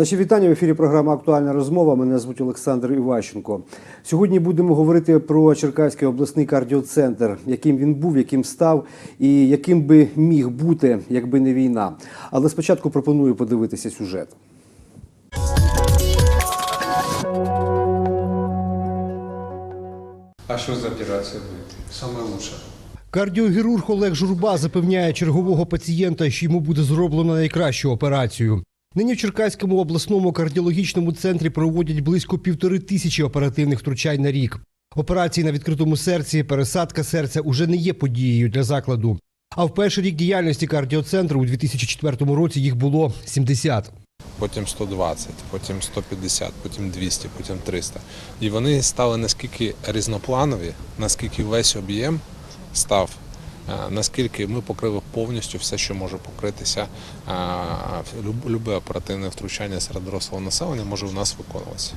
Наші вітання в ефірі. Програма Актуальна розмова. Мене звуть Олександр Іващенко. Сьогодні будемо говорити про Черкаський обласний кардіоцентр, яким він був, яким став і яким би міг бути, якби не війна. Але спочатку пропоную подивитися сюжет. А що за операція буде? Саме лучше. Кардіохірург Олег Журба запевняє чергового пацієнта, що йому буде зроблено найкращу операцію. Нині в Черкаському обласному кардіологічному центрі проводять близько півтори тисячі оперативних втручань на рік. Операції на відкритому серці, пересадка серця уже не є подією для закладу. А в перший рік діяльності кардіоцентру у 2004 році їх було 70. Потім 120, потім 150, потім 200, потім 300. І вони стали наскільки різнопланові, наскільки весь об'єм став, наскільки ми покрили повністю все, що може покритися. е, Любе оперативне втручання серед дорослого населення може у нас виконуватися.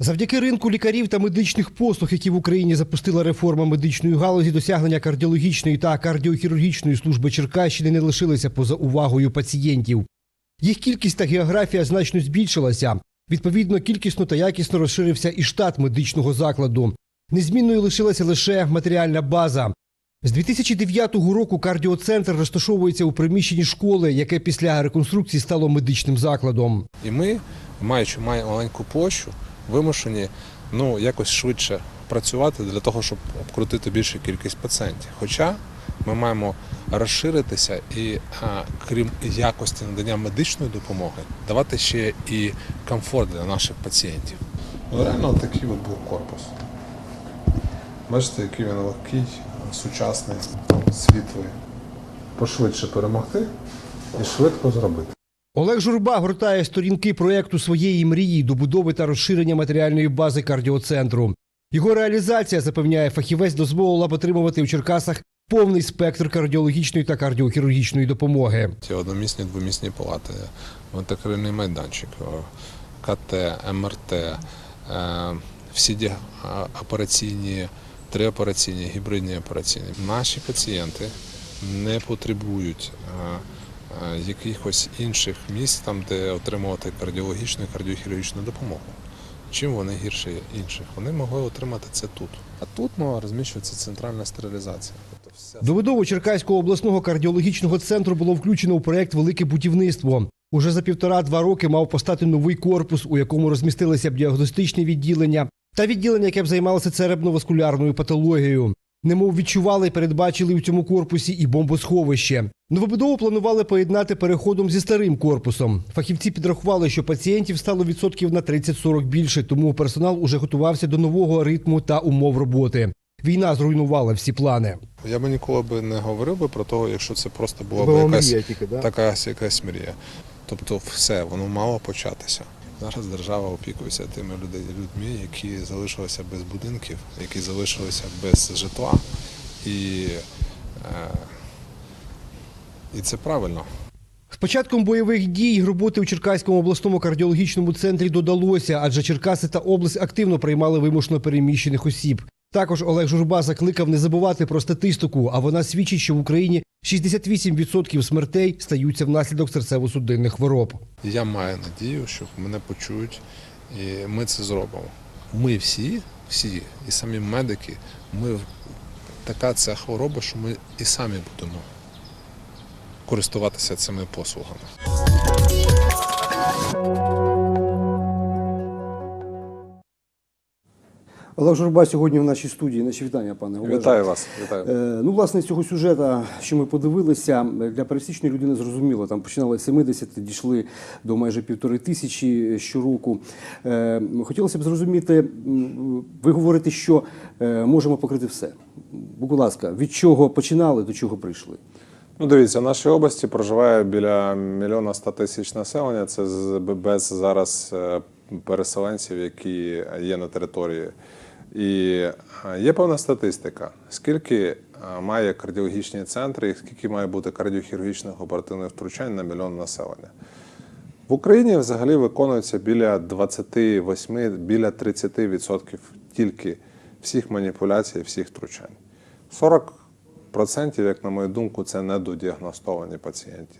Завдяки ринку лікарів та медичних послуг, які в Україні запустила реформа медичної галузі, досягнення кардіологічної та кардіохірургічної служби Черкащини не лишилися поза увагою пацієнтів. Їх кількість та географія значно збільшилася. Відповідно, кількісно та якісно розширився і штат медичного закладу. Незмінною лишилася лише матеріальна база. З 2009 року кардіоцентр розташовується у приміщенні школи, яке після реконструкції стало медичним закладом. І ми, маючи маленьку площу, вимушені ну, якось швидше працювати для того, щоб обкрутити більшу кількість пацієнтів. Хоча ми маємо розширитися і, а, крім якості надання медичної допомоги, давати ще і комфорт для наших пацієнтів. Реально такий от був корпус. Бачите, який він легкий, сучасний, світлий. Пошвидше перемогти і швидко зробити. Олег Журба гортає сторінки проєкту своєї мрії добудови та розширення матеріальної бази кардіоцентру. Його реалізація, запевняє фахівець, дозволила б отримувати у Черкасах повний спектр кардіологічної та кардіохірургічної допомоги. Ці одномісні, двомісні палати, вентикрильний майданчик, КТ, МРТ, е, всі операційні, три операційні, гібридні операційні. Наші пацієнти не потребують якихось інших місць, там, де отримувати кардіологічну і кардіохірургічну допомогу. Чим вони гірше інших? Вони могли отримати це тут. А тут ну, розміщується центральна стерилізація. Тобто вся До Черкаського обласного кардіологічного центру було включено у проєкт Велике будівництво. Уже за півтора-два роки мав постати новий корпус, у якому розмістилися б діагностичні відділення та відділення, яке б займалося церебно-васкулярною патологією. Немов відчували і передбачили у цьому корпусі і бомбосховище. Новобудову планували поєднати переходом зі старим корпусом. Фахівці підрахували, що пацієнтів стало відсотків на 30-40 більше, тому персонал уже готувався до нового ритму та умов роботи. Війна зруйнувала всі плани. Я би ніколи би не говорив би про того, якщо це просто була б якась, мрія тільки, да? така якась мрія. Тобто все, воно мало початися. Зараз держава опікується тими людьми, які залишилися без будинків, які залишилися без житла. І, е, і це правильно. З початком бойових дій роботи у Черкаському обласному кардіологічному центрі додалося, адже Черкаси та область активно приймали вимушено переміщених осіб. Також Олег Журба закликав не забувати про статистику, а вона свідчить, що в Україні 68% смертей стаються внаслідок серцево-судинних хвороб. Я маю надію, що мене почують, і ми це зробимо. Ми всі, всі, і самі медики, ми така ця хвороба, що ми і самі будемо користуватися цими послугами. Олег Журба сьогодні в нашій студії. Наші вітання, пане Олеже. Вітаю вас. Вітаю. Е, Ну, власне, з цього сюжета, що ми подивилися, для пересічної людини зрозуміло. Там починали 70, дійшли до майже півтори тисячі щороку. Е, Хотілося б зрозуміти, ви говорите, що е, можемо покрити все. Будь ласка, від чого починали, до чого прийшли? Ну, дивіться, в нашій області проживає біля мільйона ста тисяч населення. Це без зараз е, переселенців, які є на території. І е, є певна статистика, скільки е, має кардіологічні центри і скільки має бути кардіохірургічних оперативних втручань на мільйон населення. В Україні взагалі виконується біля 28, біля 30% тільки всіх маніпуляцій, всіх втручань. 40%, як на мою думку, це недодіагностовані пацієнти.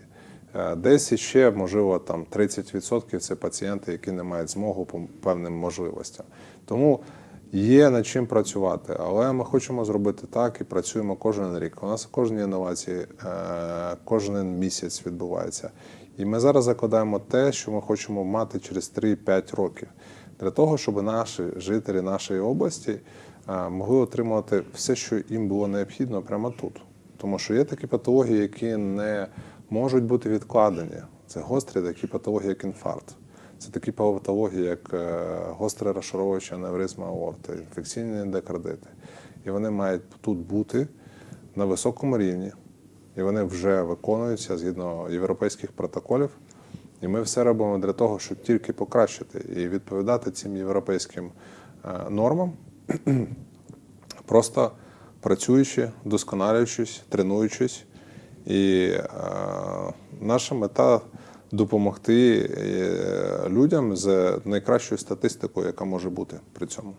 Е, Десь іще, можливо, там 30% це пацієнти, які не мають змогу по певним можливостям. Тому є над чим працювати, але ми хочемо зробити так і працюємо кожен рік. У нас кожні інновації е, кожен місяць відбувається. І ми зараз закладаємо те, що ми хочемо мати через 3-5 років, для того, щоб наші жителі нашої області е, могли отримувати все, що їм було необхідно прямо тут. Тому що є такі патології, які не можуть бути відкладені. Це гострі такі патології, як інфаркт. Це такі патології, як е, гостра розшаровуюча аневризма аорти, інфекційні ендокардити. І вони мають тут бути на високому рівні. І вони вже виконуються згідно європейських протоколів. І ми все робимо для того, щоб тільки покращити і відповідати цим європейським е, нормам, просто працюючи, вдосконалюючись, тренуючись. І е, наша мета допомогти е, людям з найкращою статистикою, яка може бути при цьому.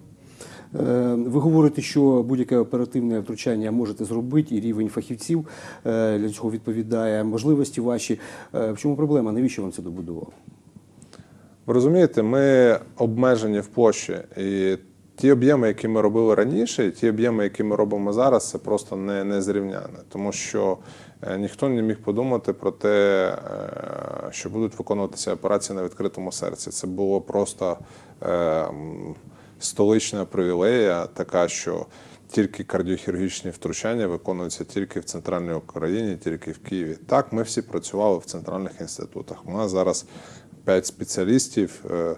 Е, Ви говорите, що будь-яке оперативне втручання можете зробити, і рівень фахівців е, для цього відповідає, можливості ваші. В чому проблема? Навіщо вам це добудував? Ви розумієте, ми обмежені в площі. І ті об'єми, які ми робили раніше, і ті об'єми, які ми робимо зараз, це просто не, не зрівняне. Тому що е, ніхто не міг подумати про те, е, що будуть виконуватися операції на відкритому серці. Це було просто е, столична привілея, така, що тільки кардіохірургічні втручання виконуються тільки в центральній Україні, тільки в Києві. Так, ми всі працювали в центральних інститутах. У нас зараз п'ять спеціалістів, е,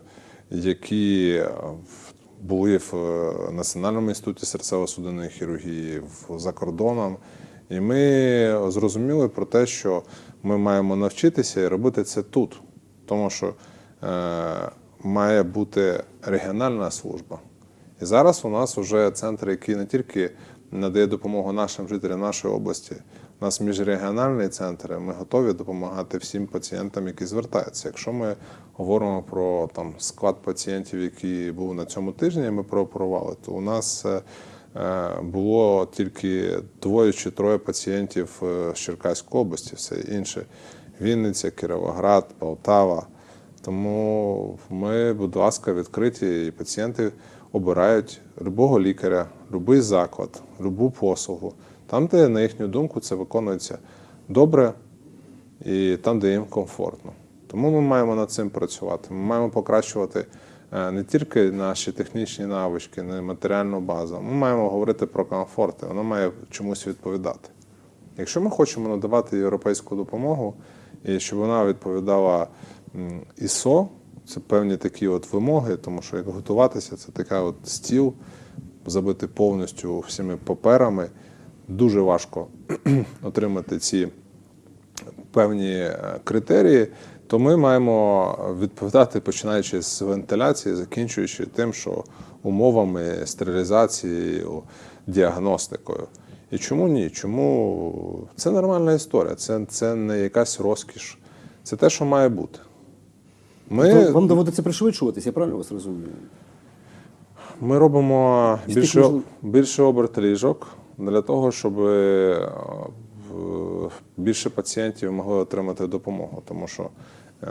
які в- були в е, Національному інституті серцево-судинної хірургії за кордоном. І ми зрозуміли про те, що ми маємо навчитися і робити це тут, тому що е, має бути регіональна служба. І зараз у нас вже центр, який не тільки надає допомогу нашим жителям нашої області, у нас міжрегіональний центр, ми готові допомагати всім пацієнтам, які звертаються. Якщо ми говоримо про там склад пацієнтів, які був на цьому тижні, ми прооперували, то у нас е, е, було тільки двоє чи троє пацієнтів е, з Черкаської області, все інше Вінниця, Кіровоград, Полтава. Тому ми, будь ласка, відкриті, і пацієнти обирають любого лікаря, будь-який заклад, будь-яку послугу. Там, де, на їхню думку, це виконується добре і там, де їм комфортно. Тому ми маємо над цим працювати. Ми маємо покращувати е, не тільки наші технічні навички, не матеріальну базу. Ми маємо говорити про комфорт, і воно має чомусь відповідати. Якщо ми хочемо надавати європейську допомогу, і щоб вона відповідала ISO, це певні такі от вимоги, тому що як готуватися, це така от стіл, забити повністю всіми паперами. Дуже важко отримати ці певні е, критерії, то ми маємо відповідати починаючи з вентиляції, закінчуючи тим, що умовами стерилізацією, діагностикою. І чому ні? Чому це нормальна історія, це, це не якась розкіш, це те, що має бути. Ми, Тобто Вам доводиться пришвидшуватися, я правильно вас розумію? Ми робимо більше, більше оберт ліжок для того, щоб е, більше пацієнтів могли отримати допомогу. Тому що е,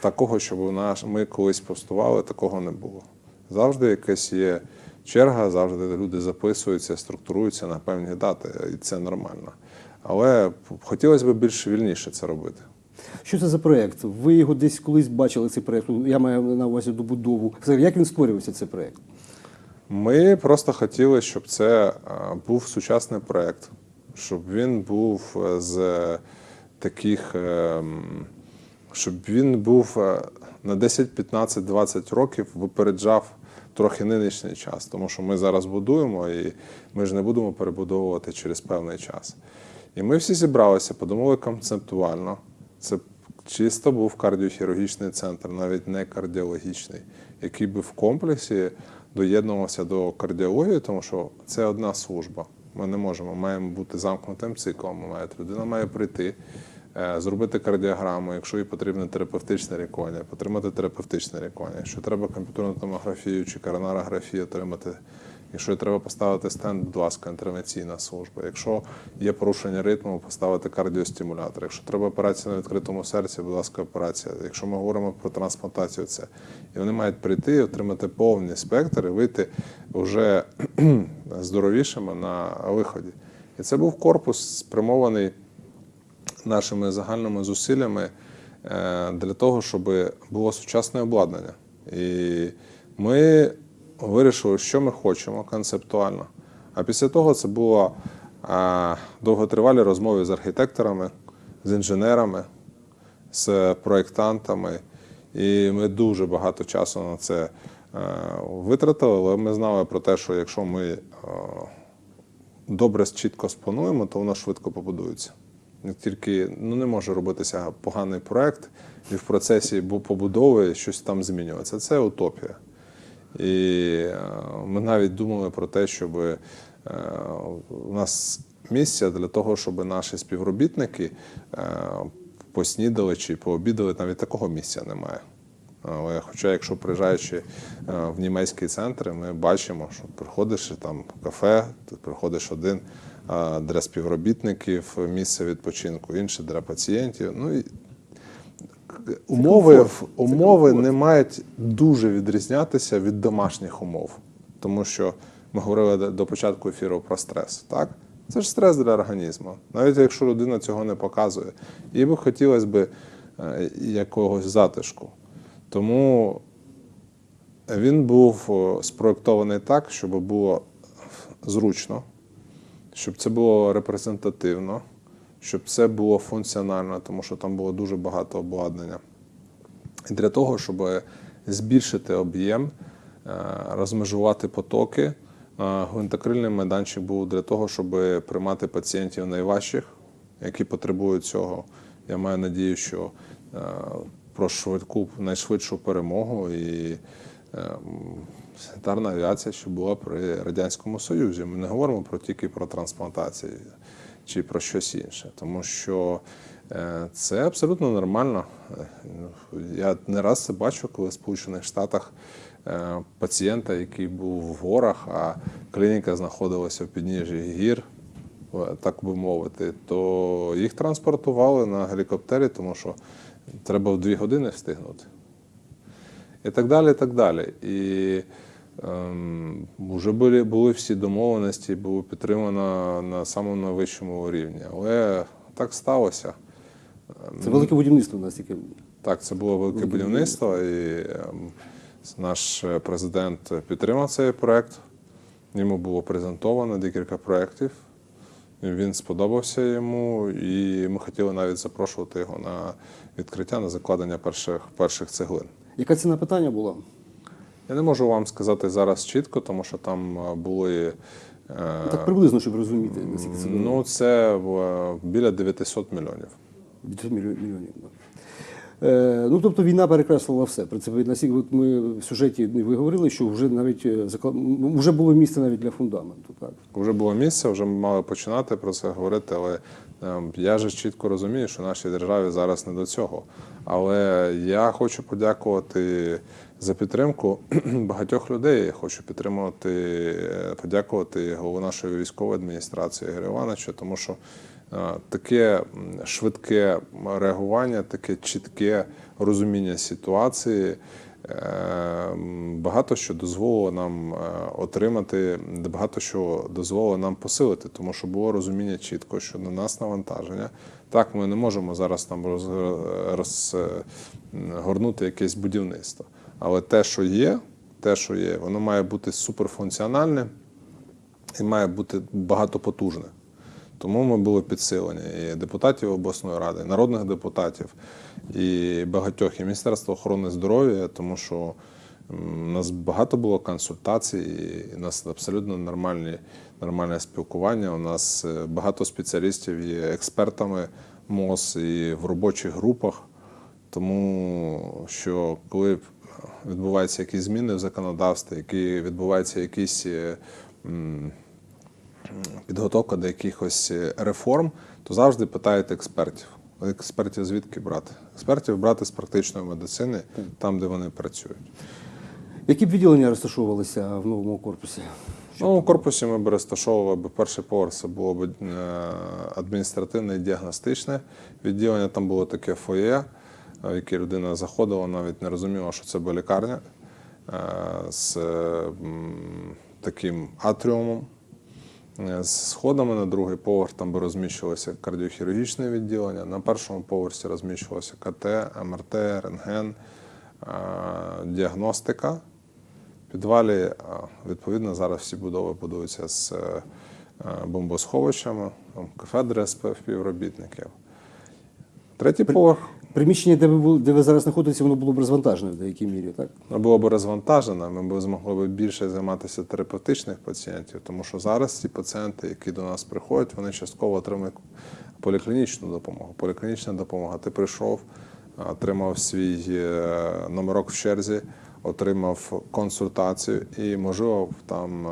такого, щоб ми колись постували, такого не було. Завжди якась є черга, завжди люди записуються, структуруються на певні дати, і це нормально. Але хотілося б більш вільніше це робити. Що це за проєкт? Ви його десь колись бачили, цей проєкт? Я маю на увазі добудову. Як він створювався, цей проєкт? Ми просто хотіли, щоб це е, був сучасний проєкт, щоб він був е, з таких, е, щоб він був на 10, 15, 20 років випереджав трохи нинішній час, тому що ми зараз будуємо і ми ж не будемо перебудовувати через певний час. І ми всі зібралися, подумали концептуально. Це чисто був кардіохірургічний центр, навіть не кардіологічний, який би в комплексі доєднувався до кардіології, тому що це одна служба. Ми не можемо, маємо бути замкнутим циклом. Людина має прийти, е, зробити кардіограму, якщо їй потрібне терапевтичне лікування, отримати терапевтичне лікування. Якщо треба комп'ютерну томографію чи коронарографію, отримати Якщо треба поставити стенд, будь ласка, інтервенційна служба. Якщо є порушення ритму, поставити кардіостимулятор. Якщо треба операція на відкритому серці, будь ласка, операція. Якщо ми говоримо про трансплантацію, це і вони мають прийти, отримати повний спектр і вийти вже здоровішими на виході. І це був корпус спрямований нашими загальними зусиллями е, для того, щоб було сучасне обладнання. І ми вирішили, що ми хочемо концептуально. А після того це було е, довготривалі розмови з архітекторами, з інженерами, з проєктантами. І ми дуже багато часу на це е, витратили, але ми знали про те, що якщо ми е, добре чітко сплануємо, то воно швидко побудується. Тільки ну, не може робитися поганий проект і в процесі побудови щось там змінюватися. Це утопія. І е, ми навіть думали про те, щоб е, у нас місця для того, щоб наші співробітники е, поснідали чи пообідали, навіть такого місця немає. Але хоча, якщо приїжджаючи в німецький центр, ми бачимо, що приходиш там в кафе, ти приходиш один для співробітників місце відпочинку, інше для пацієнтів. Ну і умови, умови не мають дуже відрізнятися від домашніх умов, тому що ми говорили до- початку ефіру про стрес. Так? Це ж стрес для організму, навіть якщо людина цього не показує. Їй би хотілося б е, якогось затишку. Тому він був спроєктований так, щоб було зручно, щоб це було репрезентативно, щоб це було функціонально, тому що там було дуже багато обладнання. І для того, щоб збільшити об'єм, е, розмежувати потоки, е, гвинтокрильний майданчик був для того, щоб приймати пацієнтів найважчих, які потребують цього. Я маю надію, що е, про швидку, найшвидшу перемогу і санітарна авіація, що була при Радянському Союзі. Ми не говоримо про тільки про трансплантації чи про щось інше, тому що е, це абсолютно нормально. Е, Я не раз це бачу, коли в Сполучених Штатах е, пацієнта, який був в горах, а клініка знаходилася в підніжжі гір, так би мовити, то їх транспортували на гелікоптері, тому що треба в дві години встигнути. І так далі, і так далі. І вже були, були всі домовленості, було підтримано на самому найвищому рівні. Але так сталося. Це велике будівництво у настільки. Так, це було велике будівництво, і ем, наш е, президент підтримав цей проект. Йому було презентовано декілька проєктів. Він сподобався йому, і ми хотіли навіть запрошувати його на відкриття, на закладення перших, перших цеглин. Яка ціна питання була? Я не можу вам сказати зараз чітко, тому що там е, були. е, Ну, Так приблизно, щоб розуміти, наскільки це було. Ну, це е, біля 900 мільйонів. 900 мільйонів. ну, тобто війна перекреслила все. Наскільки от ми в сюжеті ви говорили, що вже навіть м, вже було місце навіть для фундаменту. Так? Вже було місце, вже ми мали починати про це говорити, але я ж чітко розумію, що нашій державі зараз не до цього. Але я хочу подякувати за підтримку багатьох людей. Я хочу підтримувати, е, подякувати голову нашої військової адміністрації Ігоря Івановича, тому що е, таке швидке реагування, таке чітке розуміння ситуації. Е, Багато що дозволило нам отримати, багато що дозволило нам посилити, тому що було розуміння чітко, що на нас навантаження. Так, ми не можемо зараз там розгорнути якесь будівництво. Але те, що є, те, що є, воно має бути суперфункціональне і має бути багатопотужне. Тому ми були підсилені і депутатів обласної ради, і народних депутатів, і багатьох і Міністерства охорони здоров'я, тому що у нас багато було консультацій, і у нас абсолютно нормальні, нормальне спілкування. У нас е, багато спеціалістів є експертами МОЗ і в робочих групах. Тому що коли відбуваються якісь зміни в законодавстві, які відбуваються якісь е, підготовка до якихось е, реформ, то завжди питають експертів. Експертів звідки брати? Експертів брати з практичної медицини, там, де вони працюють. Які б відділення розташовувалися в новому корпусі? Ну, у корпусі ми б розташовували б перший поверх, це було б е, адміністративне і діагностичне відділення. Там було таке фоє, в яке людина заходила, навіть не розуміла, що це була лікарня е, з таким атріумом. Е, З сходами на другий поверх там би розміщувалося кардіохірургічне відділення. На першому поверсі розміщувалося КТ, МРТ, рентген, е, діагностика. В підвалі, відповідно, зараз всі будови будуються з бомбосховищами, кафедри співробітників. Третій поверх Приміщення, де ви були, де ви зараз знаходитеся, воно було б розвантажене в деякій мірі, так? було б розвантажено, ми б змогли б більше займатися терапевтичних пацієнтів, тому що зараз ці пацієнти, які до нас приходять, вони частково отримують поліклінічну допомогу. Поліклінічна допомога. Ти прийшов, отримав свій е, номерок в черзі, отримав консультацію і, можливо, там е,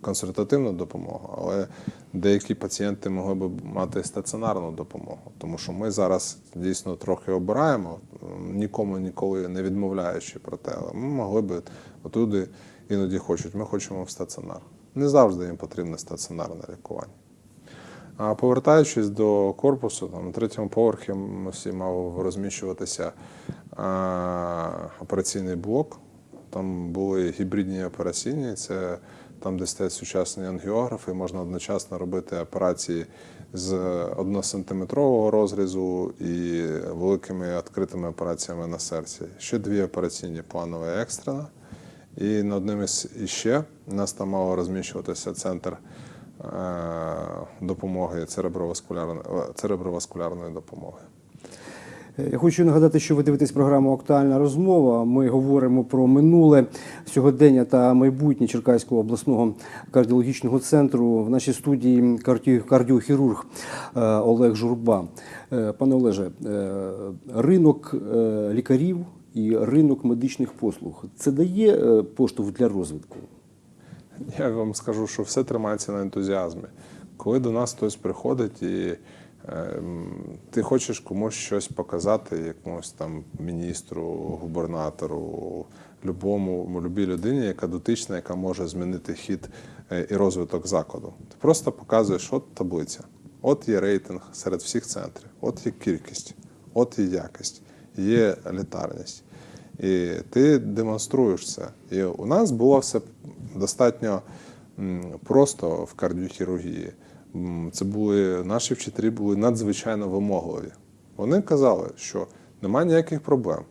консультативну допомогу, але деякі пацієнти могли б мати стаціонарну допомогу, тому що ми зараз дійсно трохи обираємо, нікому ніколи не відмовляючи про те, але ми могли б отуди іноді хочуть. Ми хочемо в стаціонар. Не завжди їм потрібне стаціонарне лікування. А повертаючись до корпусу, там, на третьому поверхі всі мав розміщуватися а, операційний блок. Там були гібридні операційні, це там, де стоять сучасні ангіографи, можна одночасно робити операції з 1-сантиметрового розрізу і великими відкритими операціями на серці. Ще дві операційні планова і екстрена. І на одним із іще нас там мало розміщуватися центр е, допомоги е, цереброваскулярної допомоги. Я хочу нагадати, що ви дивитесь програму Актуальна розмова. Ми говоримо про минуле сьогодення та майбутнє Черкаського обласного кардіологічного центру. В нашій студії карді- кардіохірург е, Олег Журба. Е, Пане Олеже, е, ринок лікарів і ринок медичних послуг це дає поштовх для розвитку. Я вам скажу, що все тримається на ентузіазмі. Коли до нас хтось приходить і ти хочеш комусь щось показати, якомусь там міністру, губернатору, любому, любій людині, яка дотична, яка може змінити хід е, і розвиток закладу. Ти просто показуєш, от таблиця, от є рейтинг серед всіх центрів, от є кількість, от є якість, є літарність. І ти демонструєш це. І у нас було все достатньо просто в кардіохірургії. Це були наші вчителі були надзвичайно вимогливі. Вони казали, що немає ніяких проблем.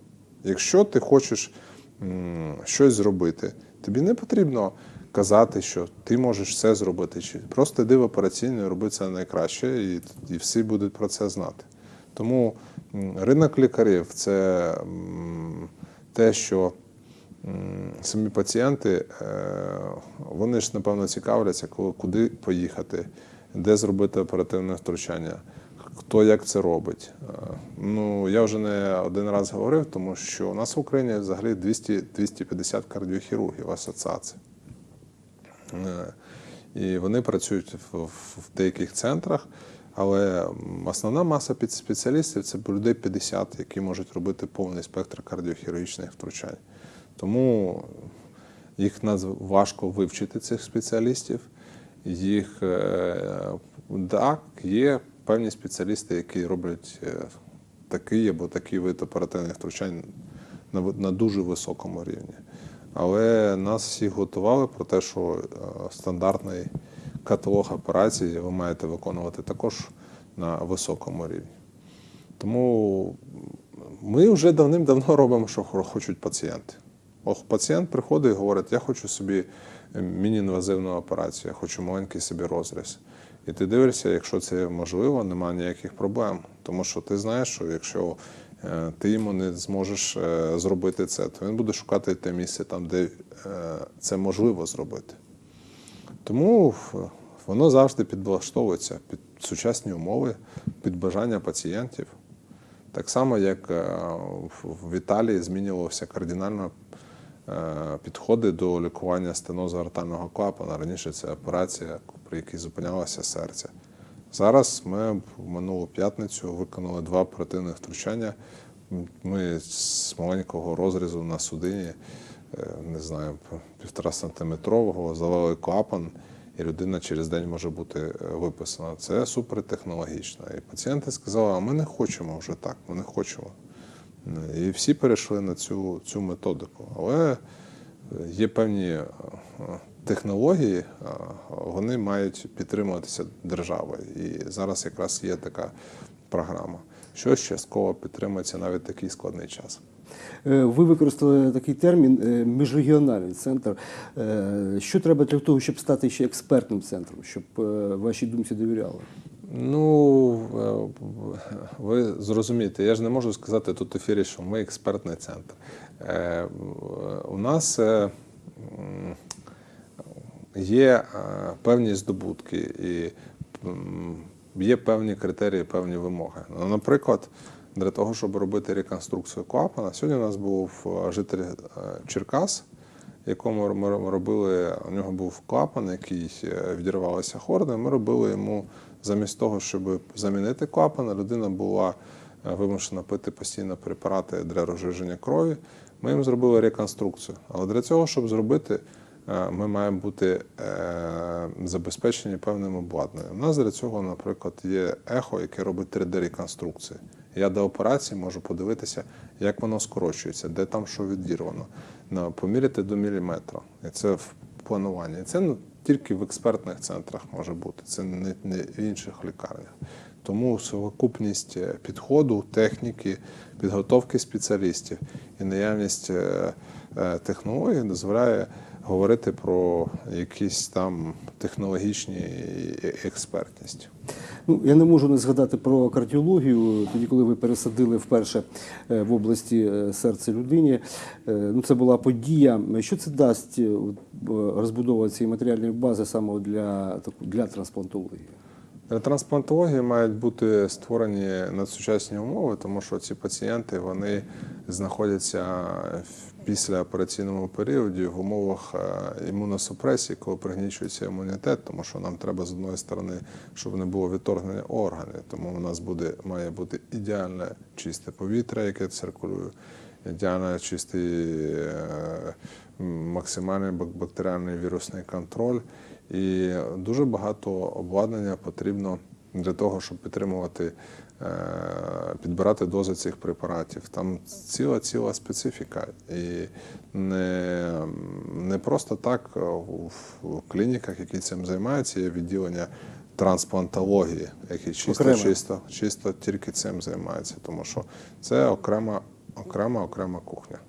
Якщо ти хочеш щось зробити, тобі не потрібно казати, що ти можеш все зробити. Чи просто йди в операційну і роби це найкраще, і, і всі будуть про це знати. Тому ринок лікарів це те, що самі пацієнти, е, вони ж напевно цікавляться, куди поїхати, де зробити оперативне втручання, хто як це робить. Е, Ну, я вже не один раз говорив, тому що у нас в Україні взагалі 200-250 кардіохірургів в асоціації. Е, І вони працюють в, деяких центрах, але основна маса спеціалістів це людей 50, які можуть робити повний спектр кардіохірургічних втручань. Тому їх важко вивчити цих спеціалістів. Їх е, так, є певні спеціалісти, які роблять е, такий або такий вид оперативних втручань на, дуже високому рівні. Але нас всіх готували про те, що е, стандартний каталог операцій ви маєте виконувати також на високому рівні. Тому ми вже давним-давно робимо, що хочуть пацієнти. Ох, пацієнт приходить і говорить, я хочу собі міні-інвазивну операцію, я хочу маленький собі розріз. І ти дивишся, якщо це можливо, немає ніяких проблем. Тому що ти знаєш, що якщо е, ти йому не зможеш е, зробити це, то він буде шукати те місце там, де е, це можливо зробити. Тому воно завжди підлаштовується під сучасні умови, під бажання пацієнтів. Так само, як в- Італії змінювалися кардинально підходи до лікування стенозу артального клапана. Раніше це операція, при якій зупинялося серце. Зараз ми в минулу п'ятницю виконали два оперативних втручання. Ми з маленького розрізу на судині е, не знаю, півтора сантиметрового, завели клапан, і людина через день може бути е, виписана. Це супертехнологічно. І пацієнти сказали, а ми не хочемо вже так, ми не хочемо. І всі перейшли на цю, цю методику. Але є певні е, технології, е, вони мають підтримуватися державою. І зараз якраз є така програма, що частково підтримується навіть такий складний час. Е, Ви використали такий термін е, міжрегіональний центр. Е, Що треба для того, щоб стати ще експертним центром, щоб е, вашій думці довіряли? Ну, е, ви зрозумієте, я ж не можу сказати тут в ефірі, що ми експертний центр. Е, У нас е, є певні здобутки і є певні критерії, певні вимоги. Ну, Наприклад, для того, щоб робити реконструкцію клапана, сьогодні у нас був житель Черкас, якому ми робили, у нього був клапан, який відірвалися хорди. Ми робили йому замість того, щоб замінити клапан, людина була е, вимушена пити постійно препарати для розжиження крові. Ми їм зробили реконструкцію. Але для цього, щоб зробити, е, ми маємо бути е, забезпечені певним обладнанням. У нас для цього, наприклад, є ехо, яке робить 3D-реконструкції. Я до операції можу подивитися, як воно скорочується, де там що відірвано, поміряти до міліметра. І це в плануванні. І це ну, тільки в експертних центрах може бути, це не, в інших лікарнях. Тому совокупність е, підходу, техніки, підготовки спеціалістів і наявність е, е, технологій дозволяє говорити про якісь там технологічні експертність. Ну, я не можу не згадати про кардіологію. Тоді, коли ви пересадили вперше е, в області е, серце людині, е, ну це була подія. Що це дасть розбудова цієї матеріальної бази саме для, для трансплантології? Для трансплантології мають бути створені надсучасні умови, тому що ці пацієнти вони знаходяться в післяопераційному періоді в умовах е, імуносупресії, коли пригнічується імунітет, тому що нам треба з одної сторони, щоб не було відторгнення органів. Тому у нас буде має бути ідеальне чисте повітря, яке циркулює, ідеально чистий е, максимальний бактеріальний вірусний контроль. І дуже багато обладнання потрібно для того, щоб підтримувати, е, підбирати дози цих препаратів. Там ціла ціла специфіка. І не, не просто так е, в клініках, які цим займаються, є відділення трансплантології, які чисто, Окремо. чисто, чисто тільки цим займаються, тому що це окрема, окрема, окрема кухня.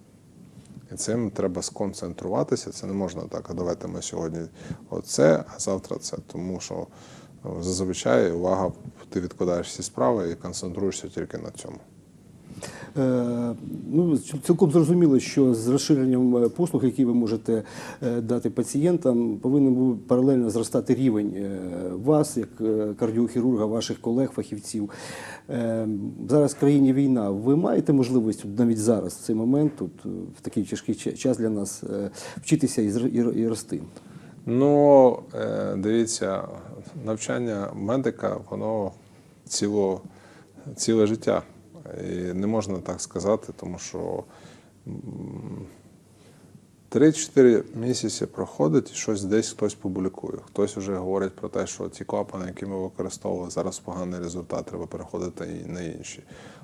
І цим треба сконцентруватися. Це не можна так, а давайте ми сьогодні оце, а завтра це. Тому що зазвичай увага, ти відкладаєш всі справи і концентруєшся тільки на цьому. Е, Ну, цілком зрозуміло, що з розширенням е, послуг, які ви можете е, дати пацієнтам, повинен був паралельно зростати рівень е, вас, як кардіохірурга, ваших колег, фахівців. Е, Зараз в країні війна. Ви маєте можливість навіть зараз, в цей момент, тут, в такий тяжкий час для нас, вчитися і рости? Ну, е, дивіться, навчання медика, воно ціло, ціле життя. І не можна так сказати, тому що м, 3-4 місяці проходить, і щось десь хтось публікує. Хтось вже говорить про те, що ті клапани, які ми використовували, зараз поганий результат, треба переходити і на інші.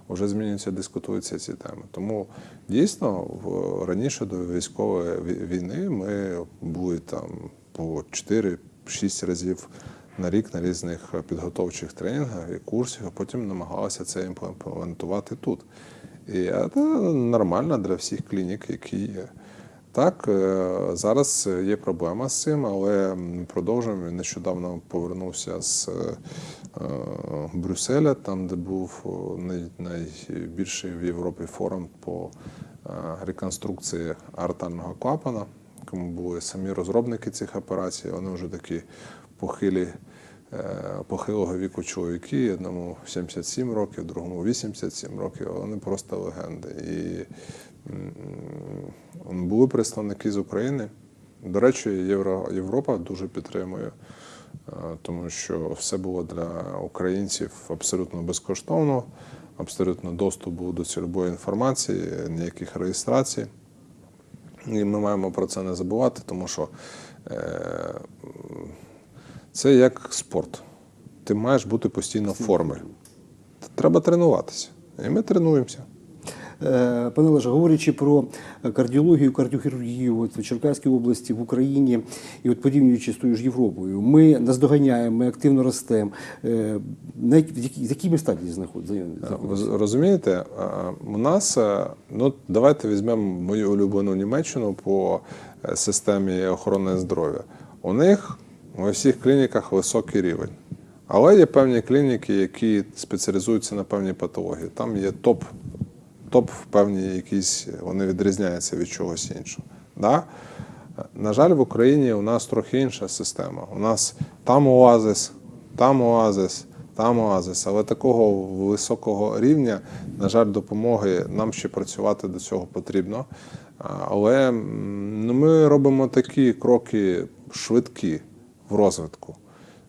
Уже змінюються, дискутуються ці теми. Тому дійсно в- раніше до військової війни ми були там по 4-6 разів на рік на різних підготовчих тренінгах і курсах, а потім намагалися це імплементувати тут. І це нормально для всіх клінік, які є. Так, е, зараз є проблема з цим, але продовжуємо. Нещодавно повернувся з е, Брюсселя, там, де був найбільший в Європі форум по е, реконструкції артального клапана. Кому були самі розробники цих операцій, вони вже такі похилі, е, похилого віку чоловіки. Одному 77 років, другому 87 років. Вони просто легенди. І були представники з України. До речі, Євро, Європа дуже підтримує, е, тому що все було для українців абсолютно безкоштовно, абсолютно доступ був до цільової інформації, ніяких реєстрацій. І ми маємо про це не забувати, тому що е, це як спорт. Ти маєш бути постійно в формі. Треба тренуватися. І ми тренуємося. Е, Пане Олеже, говорячи про кардіологію, кардіохірургію от в Черкаській області, в Україні, і от порівнюючи з тою ж Європою, ми наздоганяємо, ми активно ростемо. Е, в якій- ми стадії знаходимося? Ви розумієте, у нас, е, ну давайте візьмемо мою улюблену Німеччину по е, системі охорони здоров'я. У них у всіх клініках високий рівень. Але є певні клініки, які спеціалізуються на певній патології. Там є топ, топ в певній якісь, вони відрізняються від чогось іншого. Да? На жаль, в Україні у нас трохи інша система. У нас там оазис, там оазис, там оазис, але такого високого рівня, на жаль, допомоги нам ще працювати до цього потрібно. Але ну, ми робимо такі кроки швидкі в розвитку.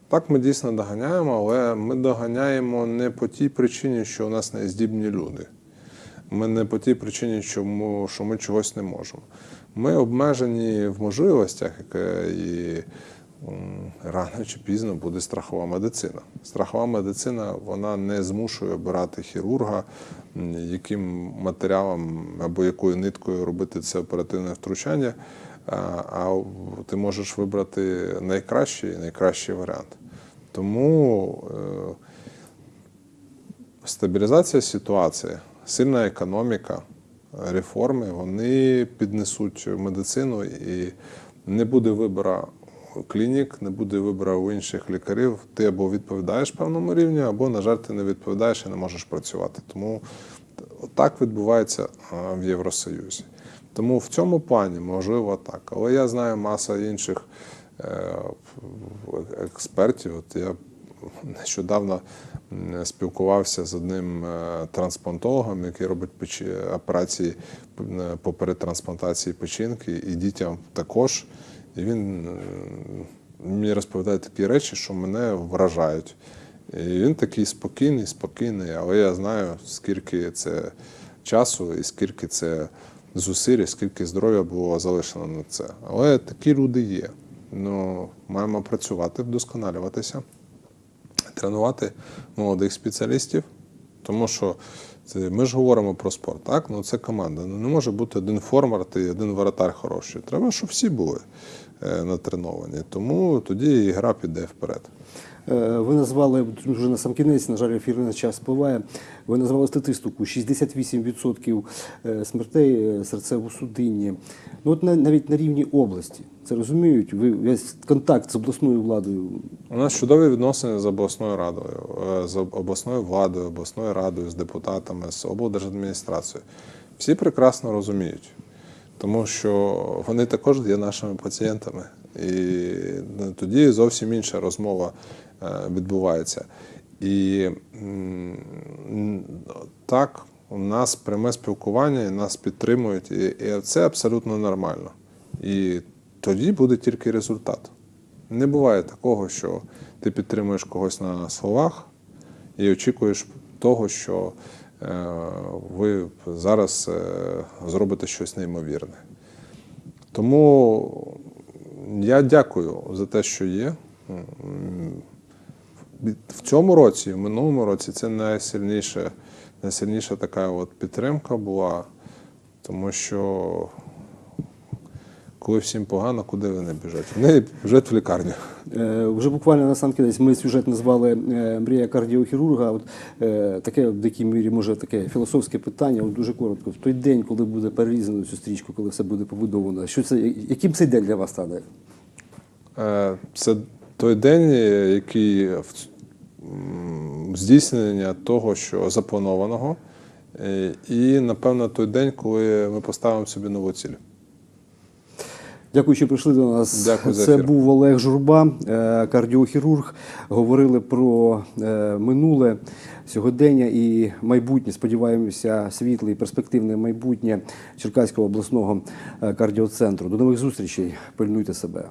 Так, ми дійсно доганяємо, але ми доганяємо не по тій причині, що у нас не здібні люди. Ми не по тій причині, що ми, що ми чогось не можемо. Ми обмежені в можливостях, і рано чи пізно буде страхова медицина. Страхова медицина вона не змушує обирати хірурга, яким матеріалом або якою ниткою робити це оперативне втручання. А, а ти можеш вибрати найкращий найкращий варіант. Тому е, стабілізація ситуації, сильна економіка, реформи, вони піднесуть медицину і не буде вибору клінік, не буде вибору у інших лікарів. Ти або відповідаєш певному рівню, або, на жаль, ти не відповідаєш і не можеш працювати. Тому так відбувається в Євросоюзі. Тому в цьому плані можливо так. Але я знаю маса інших е, експертів. От я нещодавно спілкувався з одним е, трансплантологом, який робить операції по перетрансплантації печінки, і дітям також. І він мені розповідає такі речі, що мене вражають. І він такий спокійний, спокійний, але я знаю, скільки це часу і скільки це зусиль, скільки здоров'я було залишено на це. Але такі люди є. Ну, маємо працювати, вдосконалюватися, тренувати молодих спеціалістів, тому що це, ми ж говоримо про спорт, так? Ну це команда. Ну, не може бути один формар і один воротар хороший. Треба, щоб всі були е, натреновані. Тому тоді і гра піде вперед. Е, Ви назвали вже на сам кінець, на жаль, ефірний час спливає. Ви назвали статистику: 68% е, смертей е, серцево-судинні. Ну от на- навіть на рівні області це розуміють. Ви весь контакт з обласною владою. У нас чудові відносини з обласною радою, з обласною владою, обласною радою, з депутатами, з облдержадміністрацією. Всі прекрасно розуміють, тому що вони також є нашими пацієнтами. І ну, тоді зовсім інша розмова відбувається. І так, у нас пряме спілкування, і нас підтримують, і, і це абсолютно нормально. І тоді буде тільки результат. Не буває такого, що ти підтримуєш когось на словах і очікуєш того, що е, ви зараз е, зробите щось неймовірне. Тому я дякую за те, що є. В цьому році, в минулому році, це найсильніша, найсильніша така от підтримка була, тому що коли всім погано, куди вони біжать? Вони біжать в лікарню. Е, Вже буквально на сам кінець ми сюжет назвали е, Мрія кардіохірурга. От е, таке в деякій мірі може таке філософське питання. От дуже коротко. В той день, коли буде перерізано цю стрічку, коли все буде побудовано, що це яким цей день для вас стане? Е, Це той день, е, який здійснення того, що запланованого, е, і, напевно, той день, коли ми поставимо собі нову ціль. Дякую, що прийшли до нас. Дякую за Це ефір. був Олег Журба, е, кардіохірург. Говорили про е, минуле сьогодення і майбутнє. Сподіваємося, світле і перспективне майбутнє Черкаського обласного е, кардіоцентру. До нових зустрічей. Пильнуйте себе.